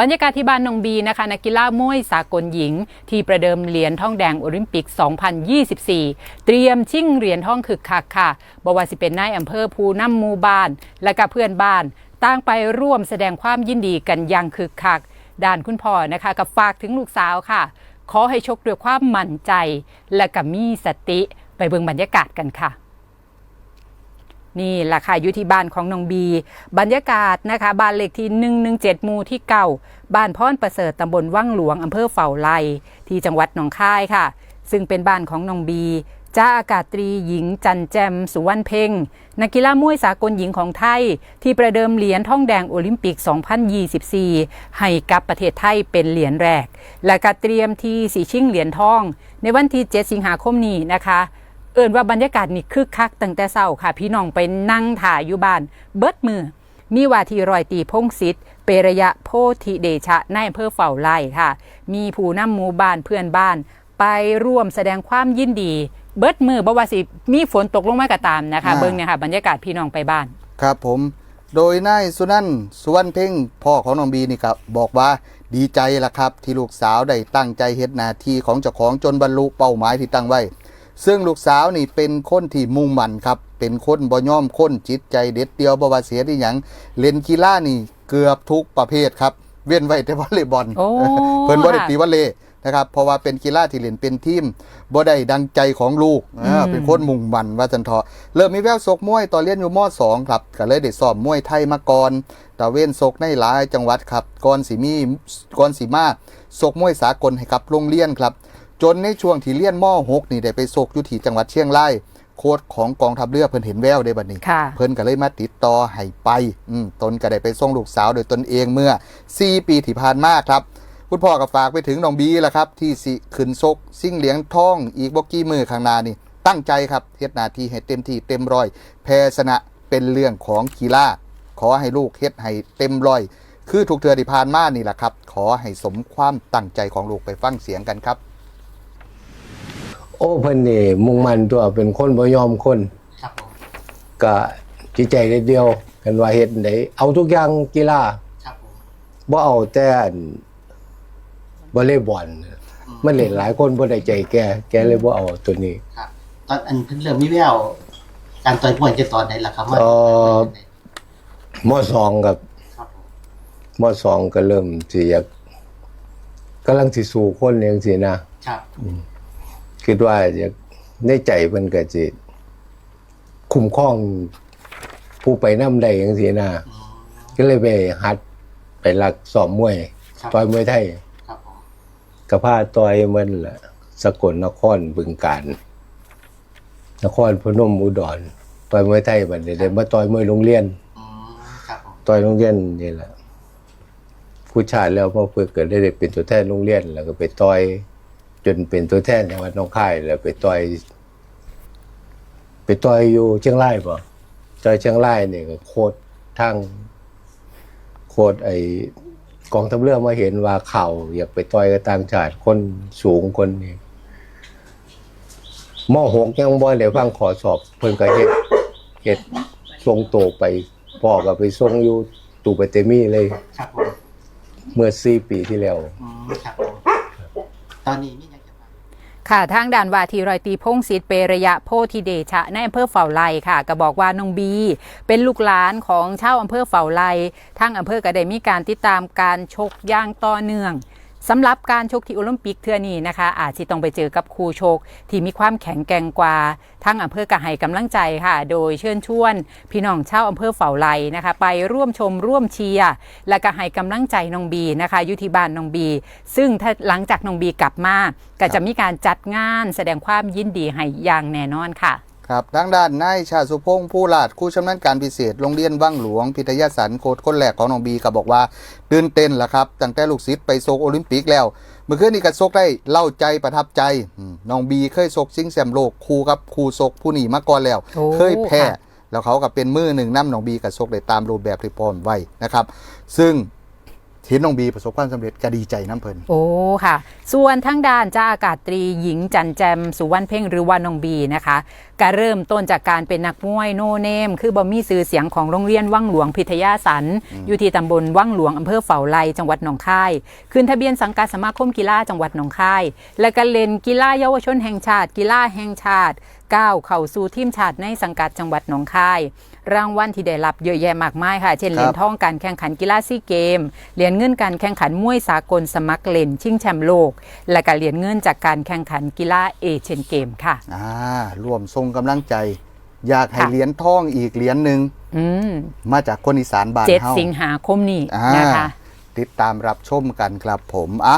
บรรยากาศที่บ้านนงบีนะคะนักกีฬามวยสากลหญิง ที่ประเดิมเหรียญทองแดงโอลิมปิก 2024 เตรียมชิงเหรียญทองคึกคักค่ะบว่าสิเป็นนายอำเภอภูน้ำมูบ้าน และก็เพื่อนบ้านต่างไปร่วมแสดงความยินดีกันอย่างคึกคักด้านคุณพ่อนะคะกับฝากถึงลูกสาวค่ะ ขอให้ชกด้วยความมั่นใจ และก็มีสติไปเบิ่งบรรยากาศกันค่ะ นี่แหละค่ะอยู่ที่บ้านของน้องบี บรรยากาศนะคะบ้านเลขที่ 117หมู่ที่เก่าบ้านพรประเสริฐตำบลว่างหลวงอำเภอเฝ้าไร่ที่จังหวัดหนองคายค่ะ ซึ่งเป็นบ้านของน้องบีจ้าอากาศตรีหญิงจันแจม สุวรรณเพ่งนักกีฬามวยสากลหญิงของไทย ที่ประเดิมเหรียญทองแดงโอลิมปิก 2024 ให้กับประเทศไทยเป็นเหรียญแรก และก็เตรียมที่สีชิงเหรียญทอง ในวันที่ 7 สิงหาคมนี้นะคะ เอินว่าบรรยากาศนี่คึกคักตั้งแต่เช้าค่ะ พี่น้องไปนั่งถ่ายอยู่บ้าน เบิดมือ มีว่าทีรอยตีพงศิษฐ์เปรยะโพธิเดชะในอำเภอเฝ้าไร่ค่ะ มีผู้นำหมู่บ้านเพื่อนบ้าน ไปร่วมแสดงความยินดี เบิดมือบ่ว่าสิมีฝนตกลงมาก็ตามนะคะ อ่า เบิ่งเนี่ยค่ะบรรยากาศพี่น้องไปบ้าน ครับผม โดยนายสุนันท์สุวรรณเพ่งพ่อของน้องบีนี่ครับบอกว่าดีใจละครับ ที่ลูกสาวได้ตั้งใจเฮ็ดหน้าที่ของเจ้าของจนบรรลุเป้าหมายที่ตั้งไว้ ซึ่งลูกสาวนี่เป็นคนที่มุ่งมั่นครับ เป็นคนบ่ย่อมคนจิตใจเด็ดเดียวบ่ว่าเสียที่หยังเล่นกีฬานี่เกือบทุกประเภทครับ เว้นไว้แต่วอลเลย์บอลโอ้เพิ่นบ่ได้ค่ะตีวอลเลย์นะครับเพราะว่าเป็นกีฬาที่เล่นเป็นทีมบ่ได้ดังใจของลูกอ่าอืม เป็นคนมุ่งมั่นว่าจันเถาะเริ่มมีแววซกมวยตอนเรียนอยู่ม .2 ครับก็เลยได้สอบมวยไทยมาก่อนตะเว้นซกในหลายจังหวัดครับก่อนสิมีก่อนสิมาซกมวยสากลให้กับโรงเรียนครับ จนในช่วงที่เรียนม .6 นี่ได้ไปซกอยู่ที่จังหวัดเชียงรายโค้ชของกองทัพเรือเพิ่นเห็นแววได้บัดนี้ค่ะเพิ่นก็เลยมาติดต่อให้ไปอืมตนก็ได้ไปส่งลูกสาวโดยตนเองเมื่อ 4 ปีที่ผ่านมาครับ คุณพ่อก็ฝากไปถึงน้องบีแหละครับ ที่สิขึ้นซกซิ่งเหลียงทองอีกบกี้มือข้างหน้านี่ ตั้งใจครับเฮ็ดหน้าที่ให้เต็มที่เต็มร้อย แพ้ชนะเป็นเรื่องของกีฬาขอให้ลูกเฮ็ดให้เต็มร้อย คือถูกเทือที่ผ่านมานี่แหละครับ ขอให้สมความตั้งใจของลูกไปฟังเสียงกันครับ โอ้เพิ่นนี่มุ่งมั่นตัวเป็นคนบ่ยอมคนครับผมก็จิตใจเด็ดเดียวกันว่าเฮ็ดได้เอาทุกอย่างกีฬาครับผมบ่เอาแต่อันวอลเลย์บอลมันเล่นหลายคนบ่ได้ใจแกแกเลยบ่เอาตัวนี้ ครับ ตอนอันเพิ่งเริ่มมีแววการต่อยมวยจะตอนไหนล่ะครับว่าเอ่อ มสองกับครับผมมสองก็เริ่มสิอยากกำลังสิสู่คนจังซี่นะครับ คิดว่าอยากในใจเพิ่นก็สิคุ้มครองผู้ไปนำได้จังซี่นะอืมก็เลยไปหัดไปหลักสอบมวยครับต่อยมวยไทยครับผมกระพาต่อยมันแหละสกลนครบึงการนครพนมอุดรต่อยมวยไทยบัดนี้ได้มาต่อยมวยโรงเรียนอืมครับผมต่อยโรงเรียนนี่แหละผู้ชายแล้วพอเพื่อเกิดได้ได้เป็นตัวแทนโรงเรียน แล้วก็ไปต่อย จนเป็นตัวแทนจังหวัดหน้องคายแล้วไปต่อย ไปต่อยอยู่เชียงรายป่ะต่อยเชียงรายนี่ก็โคตรทางโคตรไอกองทัพเรือมาเห็นว่าเข่าอยากไปต่อยกับต่างชาติคนสูงคนนี้มหกยังบ่ได้ฟังขอสอบ เพิ่นก็เฮ็ดเฮ็ดส่งโตวไปพ่อก็ไปส่งอยู่ตูไปเตมีเลย ครับผมเมื่อสี่ปีที่แล้ว อืมครับผมตอนนี้มี ค่ะทางด่านวาทีรอยตีพงศิษย์เปรยะโพธิเดชะในอำเภอเฝ่าไลค่ะ ก็บอกว่าน้องบี เป็นลูกหลานของชาวอำเภอเฝ่าไลทางอำเภอก็ได้มีการติดตามการชกย่างต่อเนื่อง สำหรับการชกที่โอลิมปิกเทื่อนี้นะคะ อาจจะต้องไปเจอกับครูชก ที่มีความแข็งแกร่งกว่าทางอำเภอก็ให้กำลังใจค่ะ โดยเชิญชวน พี่น้องชาวอำเภอเฝ้าไร่นะคะ ไปร่วมชมร่วมเชียร์และก็ให้กำลังใจน้องบีนะคะยู่ที่บ้านน้องบี ซึ่งถ้าหลังจากน้องบีกลับมาก็จะมีการจัดงานแสดงความยินดีให้อย่างแน่นอนค่ะ ครับทางด้านนายชาสุพงษ์ผู้ลาดครูชำนาญการพิเศษโรงเรียนว่างหลวง พิทยาสันโค้ดคนแรกของน้องบีก็บอกว่าตื่นเต้นละครับตั้งแต่ลูกศิษย์ไปโซกโอลิมปิกแล้ว เมื่อคืนนี้ก็โซกได้เล่าใจประทับใจอืมน้องบีเคยโซกซิงแซมโลกครูกับครูโซกผู้หนีมาก่อนแล้วโอ้เคยแพ้ค่ะแล้วเขากับเป็นมือหนึ่งน้ำน้องบีกับโซกได้ตามรูปแบบที่พร้อมไว้นะครับ ซึ่งท เห็นน้องบีประสบความสำเร็จก็ดีใจน้ำเพิ่นโอ้ค่ะ ส่วนทั้งด้านจ้าอากาศตรีหญิงจันแจมสุวรรณเพ่งหรือว่าน้องบีนะคะก็เริ่มต้นจากการเป็นนักมวยโนเนม คือบ่มีสื่อเสียงของโรงเรียนวังหลวงพิทยาสัน อยู่ที่ตำบลวังหลวงอำเภอเฝาไลจังหวัดหนองคาย ขึ้นทะเบียนสังกัดสมาคมกีฬาจังหวัดหนองคาย และก็เล่นกีฬาเยาวชนแห่งชาติ กีฬาแห่งชาติ ก้าวเข้าสู่ทีมชาติในสังกัดจังหวัดหนองคาย รางวัลที่ได้รับเยอะแยะมากมายค่ะ เช่นครับเหรียญทองการแข่งขันกีฬาซีเกม เหรียญเงินการแข่งขันมวยสากลสมัครเล่นชิงแชมป์โลก และก็เหรียญเงินจากการแข่งขันกีฬาเอเชียนเกมค่ะอ่าร่วมทรงกำลังใจ อยากให้ค่ะเหรียญทองอีกเหรียญหนึ่งอืมมาจากคนอีสานบ้านเจ็ดเฮาสิงหาคมนี้อ่านะคะติดตามรับชมกันครับผมอะ